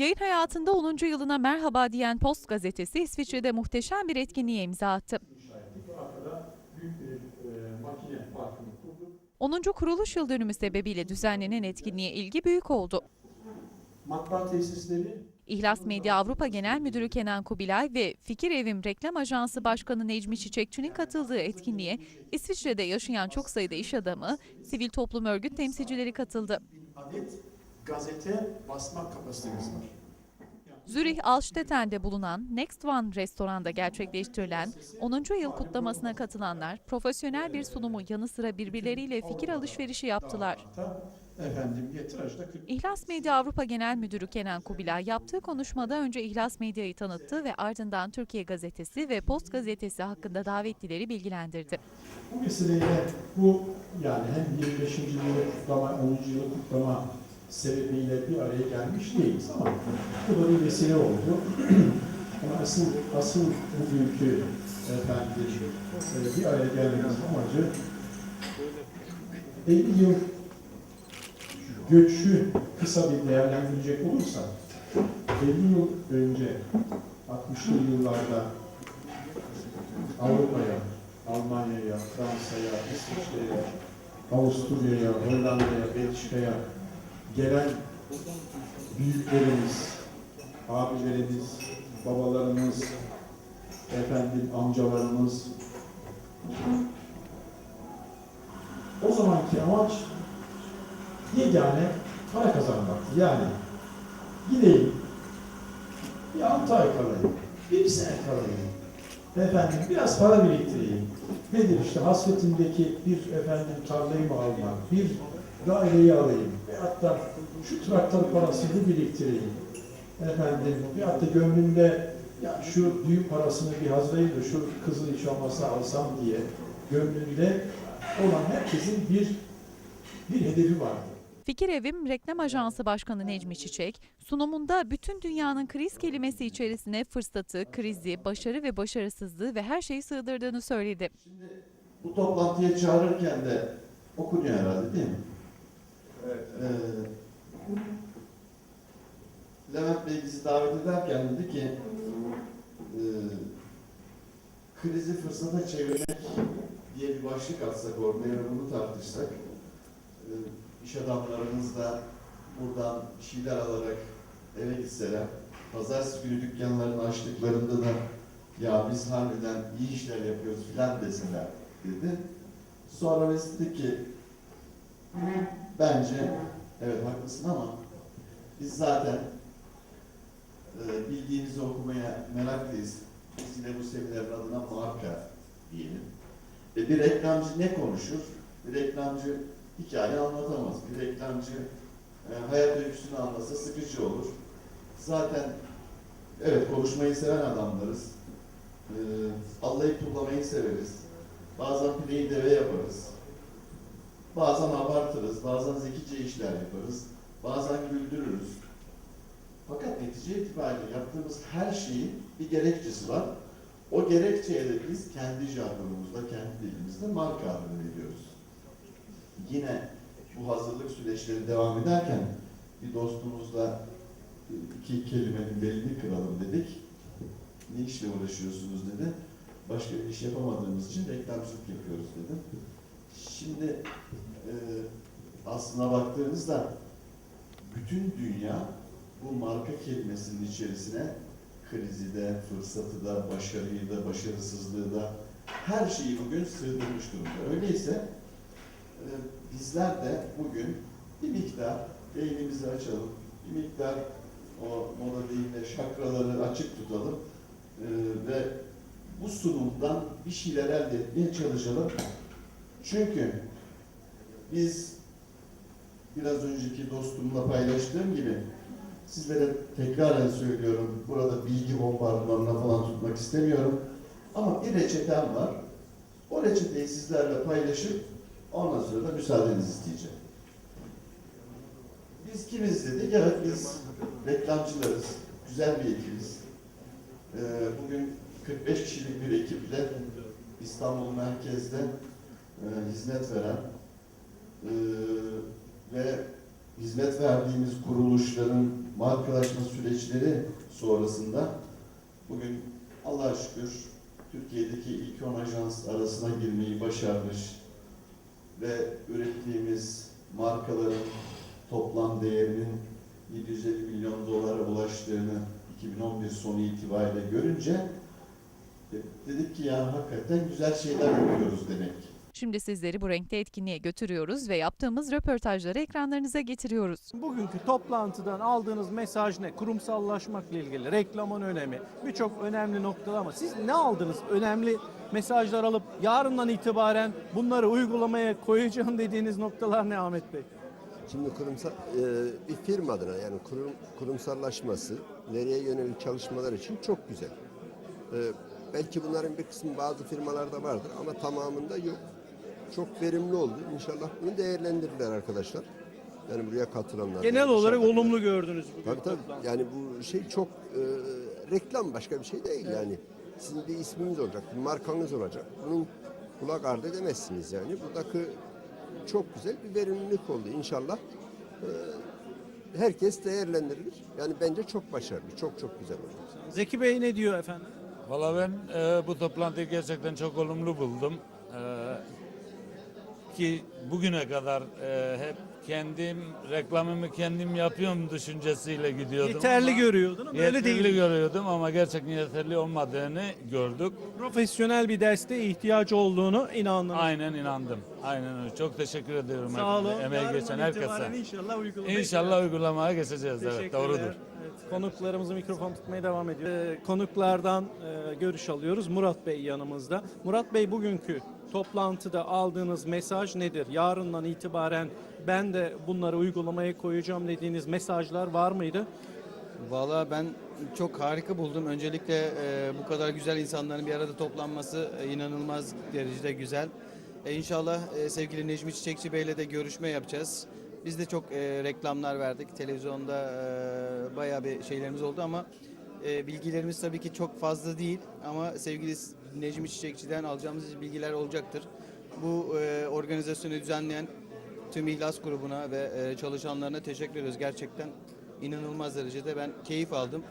Yayın hayatında 10. yılına merhaba diyen Post gazetesi İsviçre'de muhteşem bir etkinliğe imza attı. şahitlik ve arkada büyük bir e, makine parkını kurduk. 10. kuruluş yıl dönümü sebebiyle düzenlenen etkinliğe ilgi büyük oldu. Matbaa tesisleri İhlas Medya Avrupa Genel Müdürü Kenan Kubilay ve Fikir Evim Reklam Ajansı Başkanı Necmi Çiçekçi'nin katıldığı etkinliğe İsviçre'de yaşayan çok sayıda iş adamı, sivil toplum örgüt temsilcileri katıldı. adet gazete basma kapasitemiz var. Zürih Alstetten'de bulunan Next One restoranda gerçekleştirilen 10. yıl kutlamasına katılanlar profesyonel bir sunumu yanı sıra birbirleriyle fikir alışverişi yaptılar. Dağlar'da, Efendim getirajda 40 İhlas Medya Avrupa Genel Müdürü Kenan Kubilay yaptığı konuşmada önce İhlas Medya'yı tanıttı ve ardından Türkiye Gazetesi ve Post Gazetesi hakkında davetlileri bilgilendirdi. Bu vesileyle bu yani hem 25. yılı kutlama, 10. yılı kutlama sebebiyle bir araya gelmiş değiliz ama bu da bir vesile oldu. ama asıl, asıl bugünkü efendim e, bir araya gelmemiz amacı 50 yıl göçü kısa bir değerlendirecek olursak 50 yıl önce 60'lı yıllarda Avrupa'ya, Almanya'ya, Fransa'ya, İsviçre'ye, Avusturya'ya, Hollanda'ya, Belçika'ya gelen büyüklerimiz, abilerimiz, babalarımız, efendim amcalarımız o zamanki amaç yegane para kazanmak. Yani gideyim, bir altı ay kalayım, bir sene kalayım, efendim biraz para biriktireyim. Nedir işte hasretimdeki bir efendim tarlayı mı almak, bir daireyi alayım hatta şu traktör parasını biriktireyim. Efendim bir hatta gönlümde ya şu düğün parasını bir hazırlayayım da şu kızın hiç olmazsa alsam diye gönlünde olan herkesin bir bir hedefi vardı. Fikir Evim Reklam Ajansı Başkanı Necmi Çiçek, sunumunda bütün dünyanın kriz kelimesi içerisine fırsatı, krizi, başarı ve başarısızlığı ve her şeyi sığdırdığını söyledi. Bu toplantıya çağırırken de okunuyor herhalde değil mi? Evet. Ee, Levent Bey bizi davet ederken dedi ki e, krizi fırsata çevirmek diye bir başlık atsak ortaya bunu tartışsak e, iş adamlarımız da buradan şeyler alarak eve gitseler pazartesi günü dükkanlarını açtıklarında da ya biz harbiden iyi işler yapıyoruz filan desinler dedi. Sonra biz dedik ki bence evet haklısın ama biz zaten e, bildiğimizi okumaya meraklıyız. Biz yine bu seminerin adına marka diyelim. E, bir reklamcı ne konuşur? Bir reklamcı hikaye anlatamaz. Bir reklamcı e, hayat öyküsünü anlasa sıkıcı olur. Zaten evet konuşmayı seven adamlarız. E, allayıp pullamayı severiz. Bazen pireyi deve yaparız. Bazen abartırız, bazen zekice işler yaparız, bazen güldürürüz. Fakat netice itibariyle yaptığımız her şeyin bir gerekçesi var. O gerekçeye de biz kendi jargonumuzda, kendi dilimizde marka adını veriyoruz. Yine bu hazırlık süreçleri devam ederken bir dostumuzla iki kelimenin belini kıralım dedik. Ne işle uğraşıyorsunuz dedi. Başka bir iş yapamadığımız için reklamcılık yapıyoruz dedim. Şimdi e, aslına baktığınızda bütün dünya bu marka kelimesinin içerisine krizi de, fırsatı da, başarıyı da, başarısızlığı da her şeyi bugün sığdırmış durumda. Öyleyse e, bizler de bugün bir miktar beynimizi açalım, bir miktar o moda deyimle şakraları açık tutalım e, ve bu sunumdan bir şeyler elde etmeye çalışalım. Çünkü biz biraz önceki dostumla paylaştığım gibi sizlere tekraren söylüyorum. Burada bilgi bombardımanına falan tutmak istemiyorum. Ama bir reçetem var. O reçeteyi sizlerle paylaşıp ondan sonra da müsaadenizi isteyeceğim. Biz kimiz dedik? Evet biz reklamcılarız. Güzel bir ekibiz. Ee, bugün 45 kişilik bir ekiple İstanbul merkezde e, hizmet veren e, ve hizmet verdiğimiz kuruluşların markalaşma süreçleri sonrasında bugün Allah'a şükür Türkiye'deki ilk 10 ajans arasına girmeyi başarmış ve ürettiğimiz markaların toplam değerinin 750 milyon dolara ulaştığını 2011 sonu itibariyle görünce e, dedik ki ya hakikaten güzel şeyler yapıyoruz demek. Şimdi sizleri bu renkte etkinliğe götürüyoruz ve yaptığımız röportajları ekranlarınıza getiriyoruz. Bugünkü toplantıdan aldığınız mesaj ne? Kurumsallaşmakla ilgili, reklamın önemi, birçok önemli noktalar ama siz ne aldınız? Önemli mesajlar alıp yarından itibaren bunları uygulamaya koyacağım dediğiniz noktalar ne Ahmet Bey? Şimdi kurumsal e, bir firma adına yani kurum, kurumsallaşması nereye yönelik çalışmalar için çok güzel. E, belki bunların bir kısmı bazı firmalarda vardır ama tamamında yok. Çok verimli oldu. İnşallah bunu değerlendirirler arkadaşlar. Yani buraya katılanlar. Genel olarak İnşallah. olumlu gördünüz bugün Tabii tabii. toplantıda. Yani bu şey çok e, reklam başka bir şey değil yani. Sizin bir isminiz olacak, bir markanız olacak. Bunun kulak ardı edemezsiniz yani. Buradaki çok güzel bir verimlilik oldu inşallah. e, herkes değerlendirilir. Yani bence çok başarılı, çok çok güzel oldu. Zeki Bey ne diyor efendim? Valla ben e, bu toplantıyı gerçekten çok olumlu buldum. Ki bugüne kadar e, hep kendim reklamımı kendim yapıyorum düşüncesiyle gidiyordum. Yeterli ama- görüyordun ama öyle Yeterli değil. görüyordum ama gerçekten yeterli olmadığını gördük. Profesyonel bir desteğe ihtiyacı olduğunu inandınız. Aynen inandım. Aynen öyle. Çok teşekkür ediyorum. Sağ olun. Emeği geçen herkese. inşallah uygulamaya İnşallah uygulamaya geçeceğiz. Evet, doğrudur. Konuklarımızı mikrofon tutmaya devam ediyor. Ee, konuklardan e, görüş alıyoruz. Murat Bey yanımızda. Murat Bey bugünkü toplantıda aldığınız mesaj nedir? Yarından itibaren ben de bunları uygulamaya koyacağım dediğiniz mesajlar var mıydı? Valla ben çok harika buldum. Öncelikle e, bu kadar güzel insanların bir arada toplanması e, inanılmaz derecede güzel. E, inşallah e, sevgili Necmi Çiçekçi Bey'le de görüşme yapacağız. Biz de çok e, reklamlar verdik. Televizyonda e, bayağı bir şeylerimiz oldu ama e, bilgilerimiz tabii ki çok fazla değil. Ama sevgili Necmi Çiçekçi'den alacağımız bilgiler olacaktır. Bu e, organizasyonu düzenleyen tüm İhlas grubuna ve e, çalışanlarına teşekkür ediyoruz. Gerçekten inanılmaz derecede ben keyif aldım.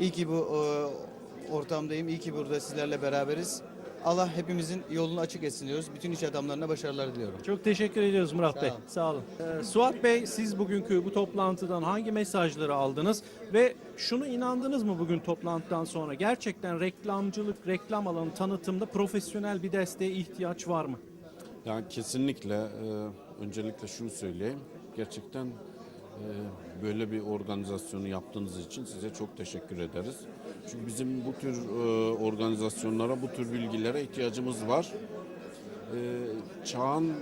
İyi ki bu e, ortamdayım. İyi ki burada sizlerle beraberiz. Allah hepimizin yolunu açık etsin diyoruz. Bütün iş adamlarına başarılar diliyorum. Çok teşekkür ediyoruz Murat Sağ Bey. olun. Sağ olun. Ee, Suat Bey siz bugünkü bu toplantıdan hangi mesajları aldınız ve şunu inandınız mı bugün toplantıdan sonra? Gerçekten reklamcılık, reklam alanı tanıtımda profesyonel bir desteğe ihtiyaç var mı? Yani kesinlikle e, öncelikle şunu söyleyeyim. Gerçekten böyle bir organizasyonu yaptığınız için size çok teşekkür ederiz. Çünkü bizim bu tür e, organizasyonlara, bu tür bilgilere ihtiyacımız var. E, çağın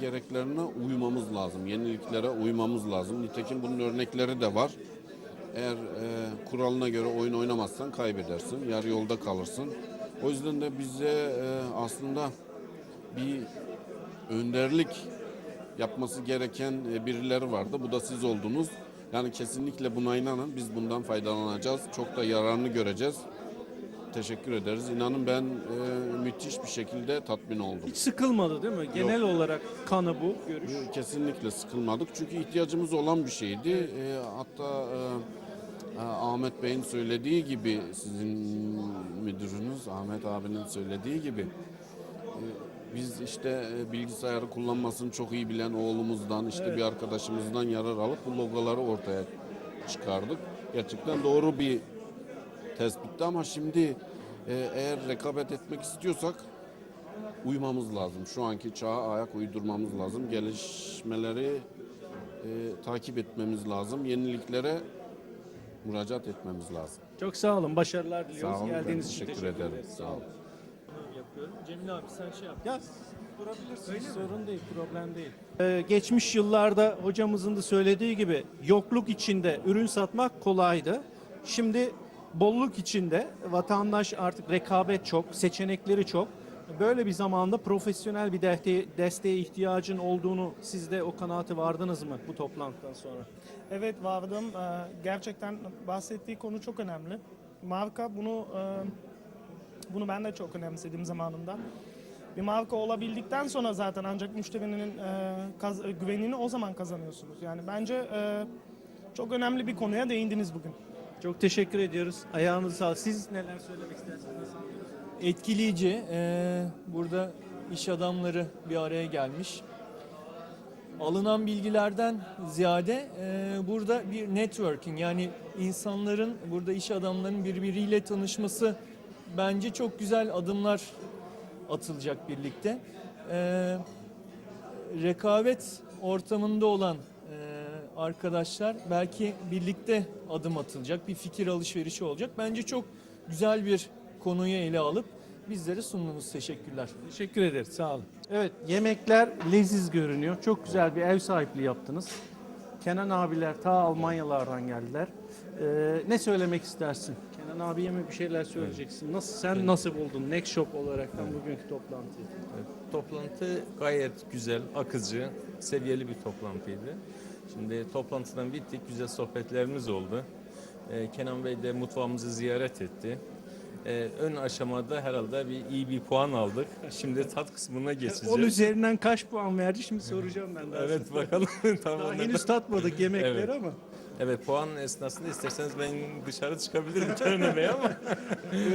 gereklerine uymamız lazım, yeniliklere uymamız lazım. Nitekim bunun örnekleri de var. Eğer e, kuralına göre oyun oynamazsan kaybedersin, yarı yolda kalırsın. O yüzden de bize e, aslında bir önderlik yapması gereken e, birileri vardı. Bu da siz oldunuz. Yani kesinlikle buna inanın. Biz bundan faydalanacağız. Çok da yararını göreceğiz. Teşekkür ederiz. İnanın ben e, müthiş bir şekilde tatmin oldum. Hiç sıkılmadı değil mi? Genel olarak kanı bu görüş. Kesinlikle sıkılmadık. Çünkü ihtiyacımız olan bir şeydi. E, hatta e, e, Ahmet Bey'in söylediği gibi sizin müdürünüz Ahmet abinin söylediği gibi biz işte e, bilgisayarı kullanmasını çok iyi bilen oğlumuzdan işte bir arkadaşımızdan yarar alıp bu logoları ortaya çıkardık. Gerçekten doğru bir tespitti ama şimdi e, eğer rekabet etmek istiyorsak uymamız lazım. Şu anki çağa ayak uydurmamız lazım. Gelişmeleri e, takip etmemiz lazım. Yeniliklere müracaat etmemiz lazım. Çok sağ olun. Başarılar diliyoruz. Sağ olun. Ben Geldiğiniz için teşekkür teşekkür ederim. ederiz. Sağ olun. Yapıyorum. Cemil abi sen şey yap. Ya durabilirsin. Sorun değil, problem değil. Ee, geçmiş yıllarda hocamızın da söylediği gibi yokluk içinde ürün satmak kolaydı. Şimdi bolluk içinde vatandaş artık rekabet çok, seçenekleri çok. Böyle bir zamanda profesyonel bir desteğe, desteğe ihtiyacın olduğunu siz de o kanaate vardınız mı bu toplantıdan sonra? Evet vardım. Ee, Gerçekten bahsettiği konu çok önemli. Marka bunu e, bunu ben de çok önemsedim zamanında. Bir marka olabildikten sonra zaten ancak müşterinin e, kaz- e, güvenini o zaman kazanıyorsunuz. Yani bence e, çok önemli bir konuya değindiniz bugün. Çok teşekkür ediyoruz. Ayağınıza sağlık. Siz neler söylemek istersiniz? etkileyici. Ee, burada iş adamları bir araya gelmiş. Alınan bilgilerden ziyade e, burada bir networking yani insanların burada iş adamlarının birbiriyle tanışması bence çok güzel adımlar atılacak birlikte. Ee, rekabet ortamında olan e, arkadaşlar belki birlikte adım atılacak, bir fikir alışverişi olacak. Bence çok güzel bir konuyu ele alıp bizlere sundunuz. Teşekkürler. Teşekkür ederiz. Sağ olun. Evet, yemekler leziz görünüyor. Çok güzel bir ev sahipliği yaptınız. Kenan abiler ta Almanyalardan geldiler. Ee, ne söylemek istersin? Kenan abiye mi bir şeyler söyleyeceksin? Nasıl sen nasıl buldun Next Shop olaraktan bugünkü toplantıyı? Toplantı gayet güzel, akıcı, seviyeli bir toplantıydı. Şimdi toplantıdan bittik, güzel sohbetlerimiz oldu. Ee, Kenan Bey de mutfağımızı ziyaret etti. Ee, ön aşamada herhalde bir iyi bir puan aldık. Şimdi tat kısmına geçeceğiz. 10 üzerinden kaç puan verdi? Şimdi soracağım ben daha Evet sonra. bakalım. tamam. Daha henüz tatmadık yemekleri Evet. ama. Evet puan esnasında isterseniz ben dışarı çıkabilirim söylemeye ama.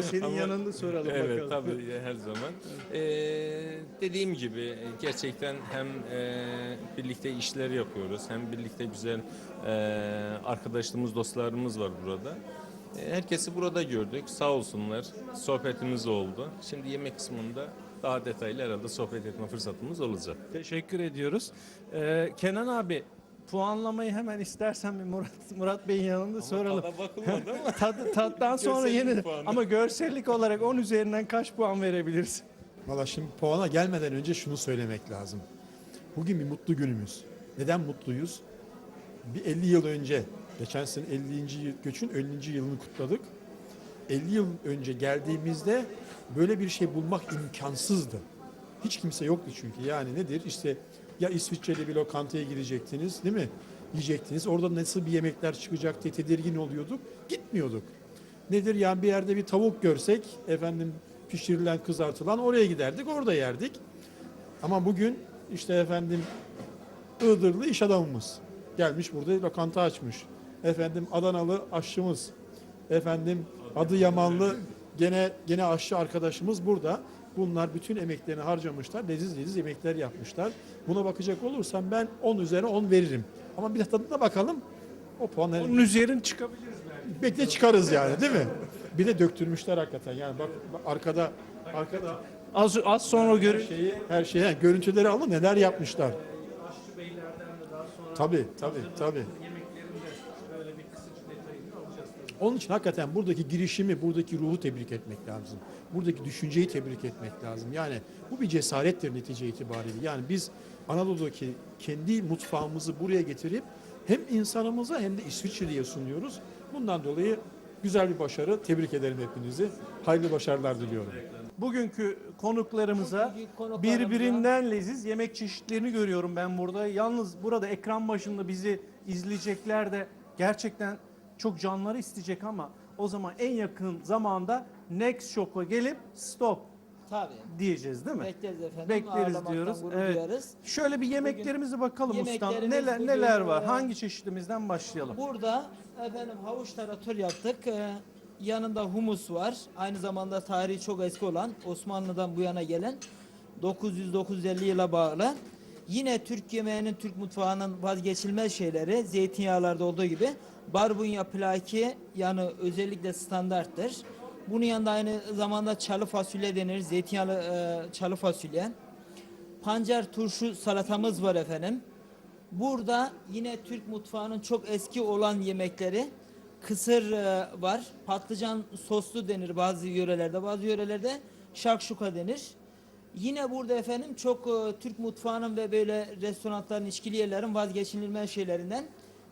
Senin Ama- yanında soralım Evet bakalım. tabii her zaman. Ee, dediğim gibi gerçekten hem e, birlikte işler yapıyoruz hem birlikte güzel e, arkadaşlarımız, dostlarımız var burada. E, herkesi burada gördük. Sağ olsunlar. Sohbetimiz oldu. Şimdi yemek kısmında daha detaylı herhalde sohbet etme fırsatımız olacak. Teşekkür ediyoruz. Ee, Kenan abi puanlamayı hemen istersen bir Murat Murat Bey'in yanında soralım. Tada bakılmadı ama. Tad, tattan sonra yeni ama görsellik olarak 10 üzerinden kaç puan verebiliriz? Valla şimdi puana gelmeden önce şunu söylemek lazım. Bugün bir mutlu günümüz. Neden mutluyuz? Bir 50 yıl önce, geçen sene 50. yıl- göçün 50. yılını kutladık. 50 yıl önce geldiğimizde böyle bir şey bulmak imkansızdı. Hiç kimse yoktu çünkü. Yani nedir? İşte ya İsviçreli bir lokantaya gidecektiniz değil mi? Yiyecektiniz. Orada nasıl bir yemekler çıkacak diye tedirgin oluyorduk. Gitmiyorduk. Nedir? Yani bir yerde bir tavuk görsek efendim pişirilen kızartılan oraya giderdik. Orada yerdik. Ama bugün işte efendim Iğdırlı iş adamımız gelmiş burada lokanta açmış. Efendim Adanalı aşçımız. Efendim Adıyamanlı gene gene aşçı arkadaşımız burada. Bunlar bütün emeklerini harcamışlar. Leziz leziz yemekler yapmışlar. Buna bakacak olursam ben 10 üzerine 10 veririm. Ama bir tadına bakalım. O puan Onun üzerin çıkabiliriz belki. bekle çıkarız yani değil mi? Bir de döktürmüşler hakikaten. Yani bak, bak arkada arkada Az, az sonra görün. şeyi her şeyi görüntüleri alın neler yapmışlar. Aşçı beylerden de daha sonra Tabii tabii tabii. yemeklerinde böyle bir kısaca detayını alacağız tabii. Onun için hakikaten buradaki girişimi, buradaki ruhu tebrik etmek lazım. Buradaki düşünceyi tebrik etmek lazım. Yani bu bir cesarettir netice itibariyle. Yani biz Anadolu'daki kendi mutfağımızı buraya getirip hem insanımıza hem de İsviçre'ye sunuyoruz. Bundan dolayı güzel bir başarı. Tebrik ederim hepinizi. Hayırlı başarılar diliyorum. Bugünkü konuklarımıza birbirinden leziz yemek çeşitlerini görüyorum ben burada. Yalnız burada ekran başında bizi izleyecekler de gerçekten çok canları isteyecek ama o zaman en yakın zamanda Next Shop'a gelip stop Tabii. diyeceğiz değil mi? Bekleriz efendim. Bekleriz diyoruz. gurur Evet. duyarız. Şöyle bir yemeklerimize bakalım ustam. Yemeklerimiz Neler bugün, neler var? e, Hangi çeşitimizden başlayalım? Burada efendim havuç tarator yaptık. Ee, yanında humus var. Aynı zamanda tarihi çok eski olan Osmanlı'dan bu yana gelen 900-950 yıla bağlı. Yine Türk yemeğinin, Türk mutfağının vazgeçilmez şeyleri zeytinyağlarda olduğu gibi barbunya plaki yanı özellikle standarttır. Bunun yanında aynı zamanda çalı fasulye denir. Zeytinyağlı e, çalı fasulye. Pancar turşu salatamız var efendim. Burada yine Türk mutfağının çok eski olan yemekleri kısır e, var. Patlıcan soslu denir bazı yörelerde. Bazı yörelerde şakşuka denir. Yine burada efendim çok e, Türk mutfağının ve böyle restoranların, içkili yerlerin vazgeçilmez şeylerinden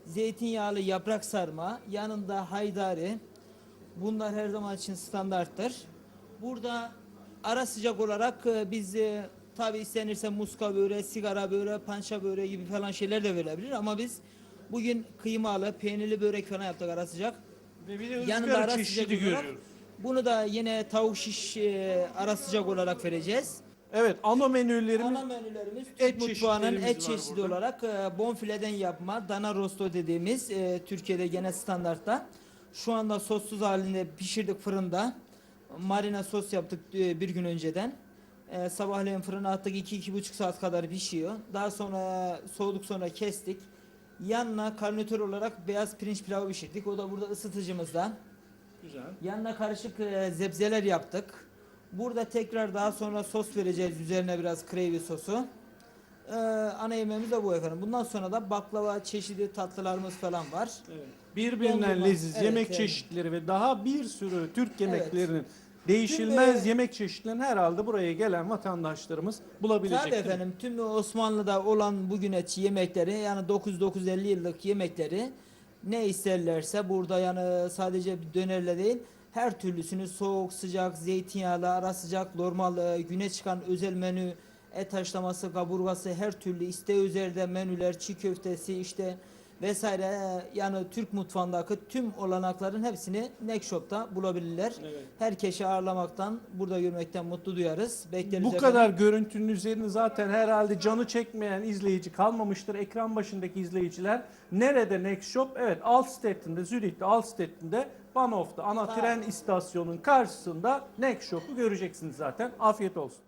zeytinyağlı yaprak sarma, yanında haydari. Bunlar her zaman için standarttır. Burada ara sıcak olarak e, biz e, tabi istenirse muska böreği, sigara böreği, pança böreği gibi falan şeyler de verilebilir ama biz bugün kıymalı, peynirli börek falan yaptık ara sıcak. Ve bir de Yanında ara sıcak olarak görüyoruz. bunu da yine tavuk şiş e, ara sıcak olarak vereceğiz. Evet ana menülerimiz Ana menülerimiz Türk et mutfağının çeşitlerimiz et var çeşidi burada. olarak e, bonfileden yapma dana rosto dediğimiz e, Türkiye'de gene standartta. Şu anda sossuz halinde pişirdik fırında. Marina sos yaptık e, bir gün önceden. E, sabahleyin fırına attık 2-2,5 saat kadar pişiyor. Daha sonra soğuduk sonra kestik. Yanına karnitür olarak beyaz pirinç pilavı pişirdik. O da burada ısıtıcımızda. güzel. Yanına karışık e, zebzeler yaptık. Burada tekrar daha sonra sos vereceğiz. Üzerine biraz gravy sosu. Ee, ana yemeğimiz de bu efendim. Bundan sonra da baklava çeşidi tatlılarımız falan var. Evet. Birbirinden Dondurma, leziz evet, yemek evet. çeşitleri ve daha bir sürü Türk Evet. yemeklerinin değişilmez Tüm, e, yemek çeşitlerini herhalde buraya gelen vatandaşlarımız bulabilecek. Tabii efendim tüm Osmanlı'da olan bugüne yemekleri yani 9-950 yıllık yemekleri ne isterlerse burada yani sadece dönerle değil her türlüsünü soğuk, sıcak, zeytinyağlı, ara sıcak, normal e, güne çıkan özel menü, et haşlaması, kaburgası her türlü isteği üzerinde menüler, çiğ köftesi işte vesaire e, yani Türk mutfağındaki tüm olanakların hepsini Neck Shop'ta bulabilirler. Evet. Herkesi ağırlamaktan, burada görmekten mutlu duyarız. Bekleriz Bu efendim. kadar görüntünün üzerine zaten herhalde canı çekmeyen izleyici kalmamıştır. Ekran başındaki izleyiciler nerede Next Shop? Evet Alstettin'de, Zürih'te, Alstettin'de Bahnhof'ta ana tren istasyonunun karşısında Next Shop'u göreceksiniz zaten. Afiyet olsun.